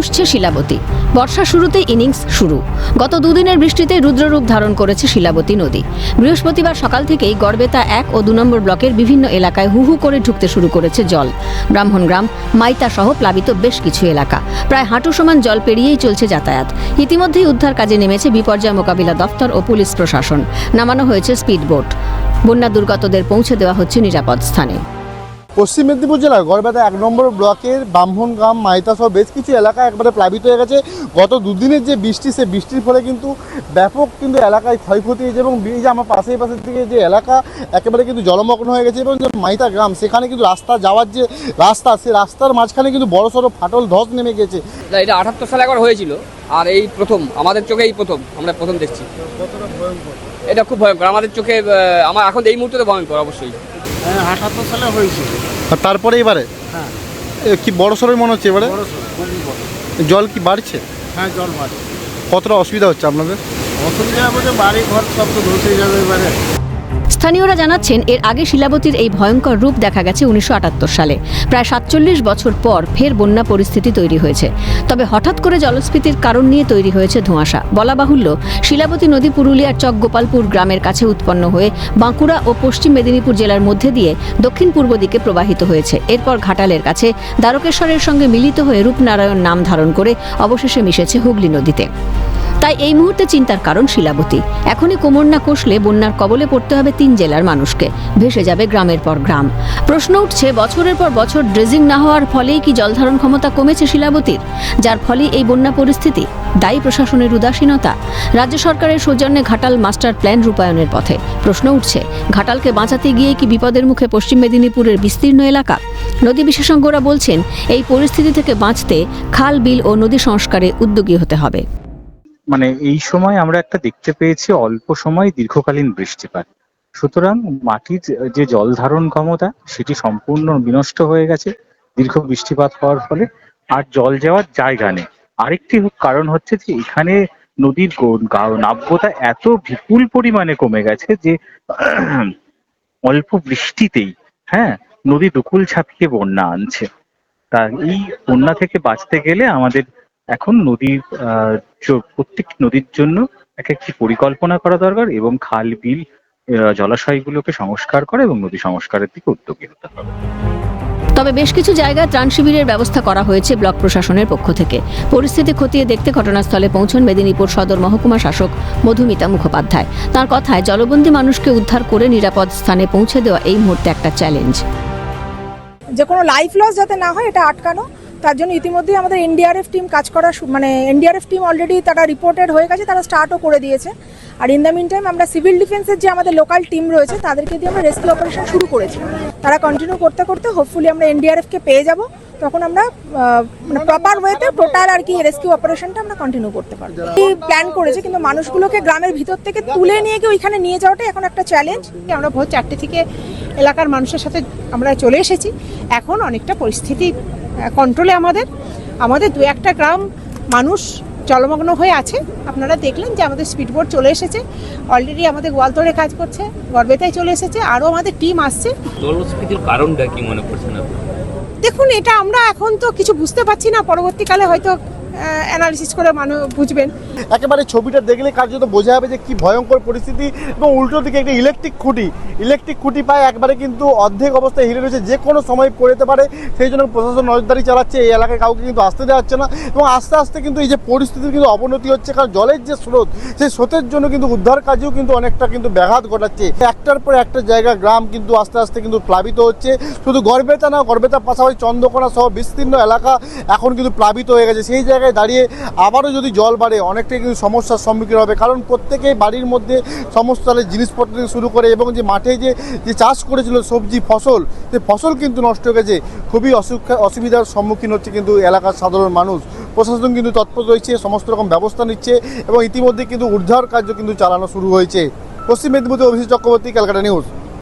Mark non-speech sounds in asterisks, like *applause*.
ফুঁসছে শিলাবতী। বর্ষা শুরুতে ইনিংস শুরু। গত দুদিনের বৃষ্টিতে রুদ্ররূপ ধারণ করেছে শিলাবতী নদী। বৃহস্পতিবার সকাল থেকেই গড়বেতা এক ও দু নম্বর ব্লকের বিভিন্ন এলাকায় হু হু করে ঢুকতে শুরু করেছে জল। ব্রাহ্মণগ্রাম মাইতা সহ প্লাবিত বেশ কিছু এলাকা। প্রায় হাঁটু সমান জল পেরিয়েই চলছে যাতায়াত। ইতিমধ্যেই উদ্ধার কাজে নেমেছে বিপর্যয় মোকাবিলা দফতর ও পুলিশ প্রশাসন। নামানো হয়েছে স্পিডবোট বন্যা দুর্গতদের পৌঁছে দেওয়া হচ্ছে নিরাপদ স্থানে। পশ্চিম মেদিনীপুর জেলার গড়বেতা এক নম্বর ব্লকের ব্রাহ্মণগ্রাম মাইতা সহ বেশ কিছু এলাকা একবারে প্লাবিত হয়ে গেছে। গত দুদিনের যে বৃষ্টি সে বৃষ্টির ফলে কিন্তু ব্যাপক কিন্তু এলাকায় ক্ষয়ক্ষতি হয়েছে এবং এই যে আমার পাশের পাশের দিকে যে এলাকা একেবারে কিন্তু জলমগ্ন হয়ে গেছে এবং যে মাইতা গ্রাম সেখানে কিন্তু রাস্তা যাওয়ার যে রাস্তা সে রাস্তার মাঝখানে কিন্তু বড় সড়ো ফাটল ধস নেমে গেছে। না, এটা আঠাত্তর সালে একবার হয়েছিল আর এই প্রথম আমাদের চোখে এই প্রথম আমরা প্রথম দেখছি। এটা খুব ভয়ঙ্কর আমাদের চোখে আমার এখন এই মুহূর্তে ভয়ঙ্কর অবশ্যই। হ্যাঁ আঠাত্তর সালে হয়েছিল। আর তারপরে এবারে? হ্যাঁ। কি বড় সড়োই মনে হচ্ছে এবারে? বড় সড়ো, খুবই বড়। জল কি বাড়ছে? হ্যাঁ জল বাড়ে কতটা অসুবিধা হচ্ছে আপনাদের? অসুবিধা বলতে বাড়ি ঘর সব তো ধসে যাবে এবারে। স্থানীয়রা জানাচ্ছেন, এর আগে শিলাবতীর এই ভয়ঙ্কর রূপ দেখা গেছে উনিশশো আটাত্তর সালে। প্রায় সাতচল্লিশ বছর পর ফের বন্যা পরিস্থিতি তৈরি হয়েছে। তবে হঠাৎ করে জলস্ফীতির কারণ নিয়ে তৈরি হয়েছে ধোঁয়াশা। বলা বাহুল্য, শিলাবতী নদী পুরুলিয়ার চক গোপালপুর গ্রামের কাছে উৎপন্ন হয়ে বাঁকুড়া ও পশ্চিম মেদিনীপুর জেলার মধ্যে দিয়ে দক্ষিণ পূর্ব দিকে প্রবাহিত হয়েছে। এরপর ঘাটালের কাছে দ্বারকেশ্বরের সঙ্গে মিলিত হয়ে রূপনারায়ণ নাম ধারণ করে অবশেষে মিশেছে হুগলি নদীতে। তাই এই মুহূর্তে চিন্তার কারণ শিলাবতী। এখনই কোমর না কষলে বন্যার কবলে পড়তে হবে তিন জেলার মানুষকে। ভেসে যাবে গ্রামের পর গ্রাম। প্রশ্ন উঠছে, বছরের পর বছর ড্রেজিং না হওয়ার ফলেই কি জলধারণ ক্ষমতা কমেছে শিলাবতীর? যার ফলে এই বন্যা পরিস্থিতি। দায়ী প্রশাসনের উদাসীনতা। রাজ্য সরকারের সৌজন্যে ঘাটাল মাস্টার প্ল্যান রূপায়ণের পথে। প্রশ্ন উঠছে, ঘাটালকে বাঁচাতে গিয়ে কি বিপদের মুখে পশ্চিম মেদিনীপুরের বিস্তীর্ণ এলাকা? নদী বিশেষজ্ঞরা বলছেন, এই পরিস্থিতি থেকে বাঁচতে খাল, বিল ও নদী সংস্কারে উদ্যোগী হতে হবে। মানে এই সময় আমরা একটা দেখতে পেয়েছি অল্প সময় দীর্ঘকালীন বৃষ্টিপাত। সুতরাং মাটির যে জল ধারণ ক্ষমতা, সেটি সম্পূর্ণ বিনষ্ট হয়ে গেছে দীর্ঘ বৃষ্টিপাত হওয়ার ফলে। আর জল যাওয়ার জায়গা নেই। আরেকটি কারণ হচ্ছে যে এখানে নদীর নাব্যতা এত বিপুল পরিমাণে কমে গেছে যে *clears throat* অল্প বৃষ্টিতেই হ্যাঁ নদী দুকুল ছাপিয়ে বন্যা আনছে। তা এই বন্যা থেকে বাঁচতে গেলে আমাদের এখন নদীর প্রত্যেকটি নদীর জন্য এক একটি পরিকল্পনা করা দরকার এবং খাল বিল জলাশয়গুলোকে সংস্কার করা এবং নদী সংস্কারের দিকে উদ্যোগী হতে হবে। তবে বেশ কিছু জায়গায় ত্রাণ শিবিরের ব্যবস্থা করা হয়েছে ব্লক প্রশাসনের পক্ষ থেকে। পরিস্থিতি খতিয়ে দেখতে ঘটনাস্থলে পৌঁছন মেদিনীপুর সদর মহকুমা শাসক মধুমিতা মুখোপাধ্যায়। তার কথায় জলবন্দী মানুষকে উদ্ধার করে নিরাপদ স্থানে পৌঁছে দেওয়া এই মুহূর্তে একটা চ্যালেঞ্জ যে কোনো লাইফ লস যাতে না হয় এটা আটকানো। তার জন্য ইতিমধ্যেই আমাদের এনডিআরএফ টিম কাজ করা মানে এনডিআরএফ টিম অলরেডি তারা রিপোর্টেড হয়ে গেছে, তারা স্টার্টও করে দিয়েছে। আর ইন দ্য মিন টাইম আমরা সিভিল ডিফেন্সের যে আমাদের লোকাল টিম রয়েছে, তাদেরকে দিয়ে আমরা রেস্কিউ অপারেশন শুরু করেছি। তারা কন্টিনিউ করতে করতে হোপফুলি আমরা এনডিআরএফকে পেয়ে যাব। তখন আমরা মানে প্রপার ওয়েতে টোটাল আর কি রেস্কিউ অপারেশনটা আমরা কন্টিনিউ করতে পারব। প্ল্যান করেছে, কিন্তু মানুষগুলোকে গ্রামের ভিতর থেকে তুলে নিয়ে গিয়ে ওইখানে নিয়ে যাওয়াটাই এখন একটা চ্যালেঞ্জ আমরা ভোর চারটে থেকে এলাকার মানুষের সাথে আমরা চলে এসেছি। এখন অনেকটা পরিস্থিতি কন্ট্রোলে আমাদের। আমাদের দু একটা গ্রাম মানুষ জলমগ্ন হয়ে আছে। আপনারা দেখলেন যে আমাদের স্পিডবোট চলে এসেছে। অলরেডি আমাদের গোয়ালতোড়ে কাজ করছে গর্বেতায় চলে এসেছে আরও আমাদের টিম আসছে। জলস্ফীতির কারণটা কি মনে করছেন দেখুন এটা আমরা এখন তো কিছু বুঝতে পারছি না। পরবর্তীকালে হয়তো অ্যানালিসিস করে মানুষ বুঝবেন। একেবারে ছবিটা দেখলে কার্যত বোঝা যাবে যে কি ভয়ঙ্কর পরিস্থিতি এবং উল্টো দিকে একটা ইলেকট্রিক খুঁটি। ইলেকট্রিক খুঁটি পায় একবারে কিন্তু অর্ধেক অবস্থায় হিরে রয়েছে, যে কোনো সময় পড়ে যেতে পারে। সেই জন্য প্রশাসন নজরদারি চালাচ্ছে, এই এলাকায় কাউকে কিন্তু আসতে দেওয়া হচ্ছে না। এবং আস্তে আস্তে কিন্তু এই যে পরিস্থিতির কিন্তু অবনতি হচ্ছে, কারণ জলের যে স্রোত, সেই স্রোতের জন্য কিন্তু উদ্ধার কাজেও কিন্তু অনেকটা কিন্তু ব্যাঘাত ঘটাচ্ছে। একটার পর একটা জায়গা, গ্রাম কিন্তু আস্তে আস্তে কিন্তু প্লাবিত হচ্ছে। শুধু গর্বেতা না, গড়বেতার পাশাপাশি চন্দ্রকোনা সহ বিস্তীর্ণ এলাকা এখন কিন্তু প্লাবিত হয়ে গেছে। সেই জায়গায় দাঁড়িয়ে আবারও যদি জল বাড়ে অনেকটাই কিন্তু সমস্যার সম্মুখীন হবে। কারণ প্রত্যেকেই বাড়ির মধ্যে সমস্ত জিনিসপত্র থেকে শুরু করে এবং যে মাঠে যে যে চাষ করেছিল সবজি, ফসল, সে ফসল কিন্তু নষ্ট হয়ে গেছে। খুবই অসুবিধার সম্মুখীন হচ্ছে কিন্তু এলাকার সাধারণ মানুষ। প্রশাসন কিন্তু তৎপর রয়েছে, সমস্ত রকম ব্যবস্থা নিচ্ছে এবং ইতিমধ্যে কিন্তু উদ্ধার কার্য কিন্তু চালানো শুরু হয়েছে। পশ্চিম মেদিনীপুর অভিষেক চক্রবর্তী, ক্যালকাটা নিউজ।